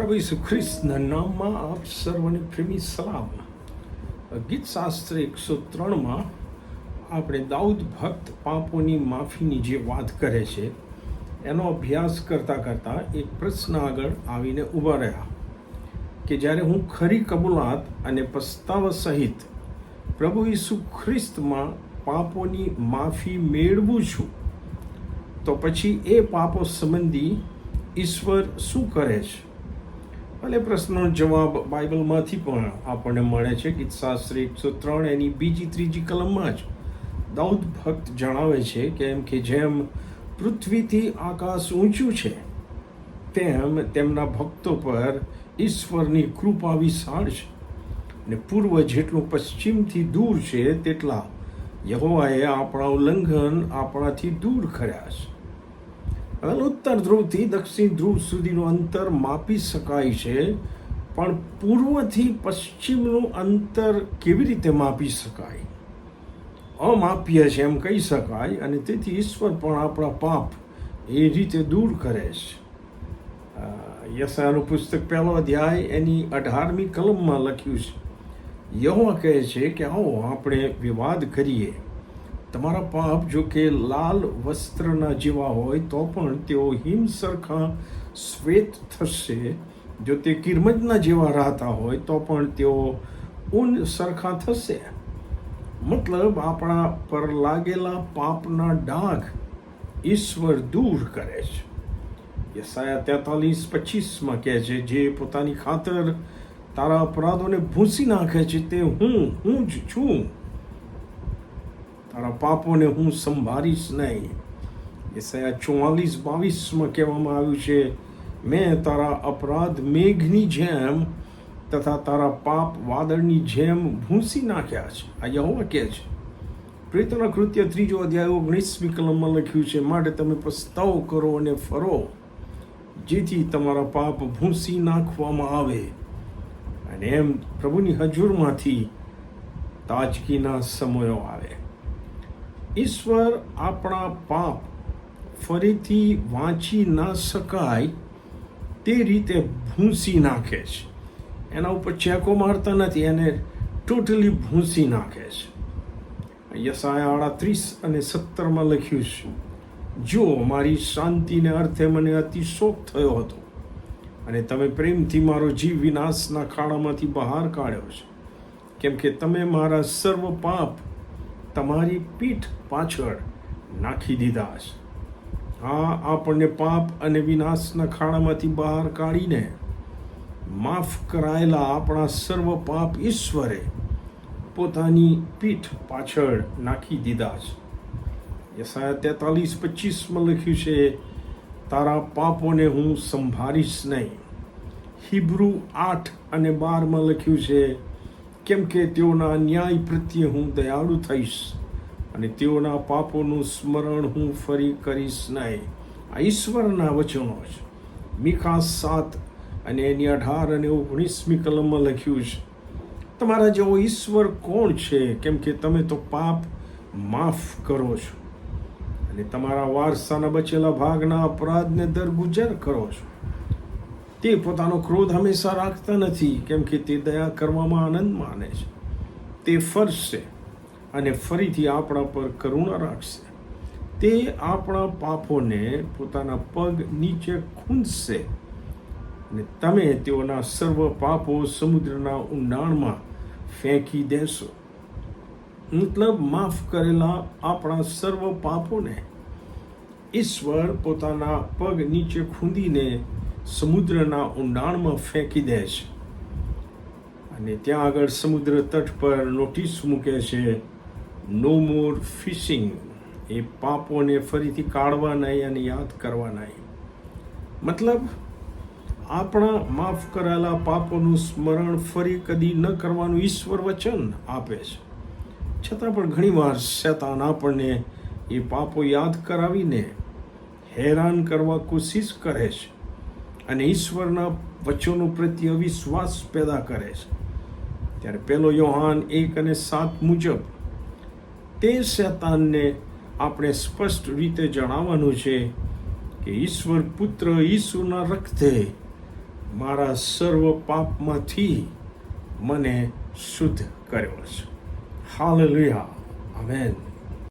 પ્રભુ ઈસુ ખ્રિસ્તના નામમાં આપ સર્વને પ્રેમી સલામ. ગીત શાસ્ત્ર એકસો ત્રણમાં આપણે દાઉદ ભક્ત પાપોની માફીની જે વાત કરે છે, એનો અભ્યાસ કરતાં કરતાં એક પ્રશ્ન આગળ આવીને ઊભા રહ્યા. કે જ્યારે હું ખરી કબૂલાત અને પસ્તાવા સહિત પ્રભુ ઈસુ ખ્રિસ્તમાં પાપોની માફી મેળવું છું, તો પછી એ પાપો સંબંધી ઈશ્વર શું કરે છે? ભલે પ્રશ્નનો જવાબ બાઇબલમાંથી પણ આપણને મળે છે. ગીતશાસ્ત્ર એકસો ત્રણ એની બીજી ત્રીજી કલમમાં જ દાઉદ ભક્ત જણાવે છે કે એમ કે જેમ પૃથ્વીથી આકાશ ઊંચું છે, તેમ તેમના ભક્તો પર ઈશ્વરની કૃપા વિશાળ છે ને પૂર્વ જેટલું પશ્ચિમથી દૂર છે, તેટલા યહોવાએ આપણા ઉલ્લંઘન આપણાથી દૂર કર્યા છે. હવે ઉત્તર ધ્રુવથી દક્ષિણ ધ્રુવ સુધીનું અંતર માપી શકાય છે, પણ પૂર્વથી પશ્ચિમનું અંતર કેવી રીતે માપી શકાય? અમાપ્ય છે એમ કહી શકાય અને તેથી ઈશ્વર પણ આપણા પાપ એ રીતે દૂર કરે છે. યશાનું પુસ્તક પહેલો અધ્યાય એની અઢારમી કલમમાં લખ્યું છે. યહોવા કહે છે કે આવો આપણે વિવાદ કરીએ. તમારા પાપ જો કે લાલ વસ્ત્રના જેવા હોય, તો પણ તેઓ હિમ સરખા શ્વેત થશે. જો તે કિરમજના જેવા રાહતા હોય, તો પણ તેઓ ઊન સરખા થશે. મતલબ, આપણા પર લાગેલા પાપના ડાઘ ઈશ્વર દૂર કરે છે. યસાયા તેતાલીસ પચીસમાં કહે છે, જે પોતાની ખાતર તારા અપરાધોને ભૂંસી નાખે છે, તે હું હું જ છું. તારા પાપોને હું સંભાળીશ નહીં. યસાયા ચુમ્માલીસ બાવીસમાં કહેવામાં આવ્યું છે, મેં તારા અપરાધ મેઘની જેમ તથા તારા પાપ વાદળની જેમ ભૂંસી નાખ્યા છે. આ યહોવા કહે છે. પ્રેતના કૃત્ય ત્રીજો અધ્યાય ઓગણીસમી કલમમાં લખ્યું છે, માટે તમે પસ્તાવ કરો અને ફરો, જેથી તમારા પાપ ભૂંસી નાખવામાં આવે. અને એમ પ્રભુની હજુરમાંથી તાજગીના સમયો આવે. ઈશ્વર આપણા પાપ ફરીથી વાંચી ના શકાય તે રીતે ભૂંસી નાખે છે. એના ઉપર ચેકો મારતા નથી, એને ટોટલી ભૂંસી નાખે છે. યસાયા ત્રીસ અને સત્તરમાં લખ્યું છે, જો મારી શાંતિને અર્થે મને અતિ શોક થયો હતો અને તમે પ્રેમથી મારો જીવ વિનાશના ખાડામાંથી બહાર કાઢ્યો છે, કેમ કે તમે મારા સર્વ પાપ તમારી પીઠ પાછળ નાખી દીધા છે. આ આપણને પાપ અને વિનાશના ખાડામાંથી બહાર કાઢીને માફ કરાયેલા આપણા સર્વ પાપ ઈશ્વરે પોતાની પીઠ પાછળ નાખી દીધા છે. યસાયા તેતાલીસ પચીસમાં લખ્યું છે, તારા પાપોને હું સંભાળીશ નહીં. હિબ્રુ આઠ અને બારમાં લખ્યું છે કેમ કે તેઓના ન્યાય પ્રત્યે હું દયાળુ થઈશ અને તેઓના પાપોનું સ્મરણ હું ફરી કરીશ નહીં. આ ઈશ્વરના વચનો છે મીખા સાત અને એની અઢાર અને ઓગણીસમી કલમમાં લખ્યું છે, તમારા જેવો ઈશ્વર કોણ છે? કેમ કે તમે તો પાપ માફ કરો છો અને તમારા વારસાના બચેલા ભાગના અપરાધને દરગુજર કરો છો. તે પોતાનો ક્રોધ હંમેશા રાખતા નથી, કેમ કે તે દયા કરવામાં આનંદ માને છે. તે ફરશે અને ફરીથી આપણા પર કરુણા રાખશે. તે આપણા પાપોને પોતાના પગ નીચે ખૂંદશે અને તમે તેઓના સર્વ પાપો સમુદ્રના ઊંડાણમાં ફેંકી દેશો. મતલબ માફ કરેલા આપણા સર્વ પાપોને ઈશ્વર પોતાના પગ નીચે ખૂંદીને સમુદ્રના ઊંડાણમાં ફેંકી દે છે. અને ત્યાં આગળ સમુદ્ર તટ પર નોટિસ મૂકે છે નો મોર ફિશિંગ એ પાપોને ફરીથી કાઢવા નહીં અને યાદ કરવા નહીં. મતલબ, આપણા માફ કરાયેલા પાપોનું સ્મરણ ફરી કદી ન કરવાનું ઈશ્વર વચન આપે છે. છતાં પણ ઘણીવાર શેતાન આપણને એ પાપો યાદ કરાવીને હેરાન કરવા કોશિશ કરે છે. અને ઈશ્વરના વચનો પ્રત્યે અવિશ્વાસ પેદા કરે છે. ત્યારે પેલો યોહાન એક અને સાત મુજબ, તે શેતાનને આપણે સ્પષ્ટ રીતે જણાવવાનું છે કે ઈશ્વર પુત્ર ઈસુના રક્તે મારા સર્વ પાપમાંથી મને શુદ્ધ કર્યો છે. હાલ લુયા આમેન.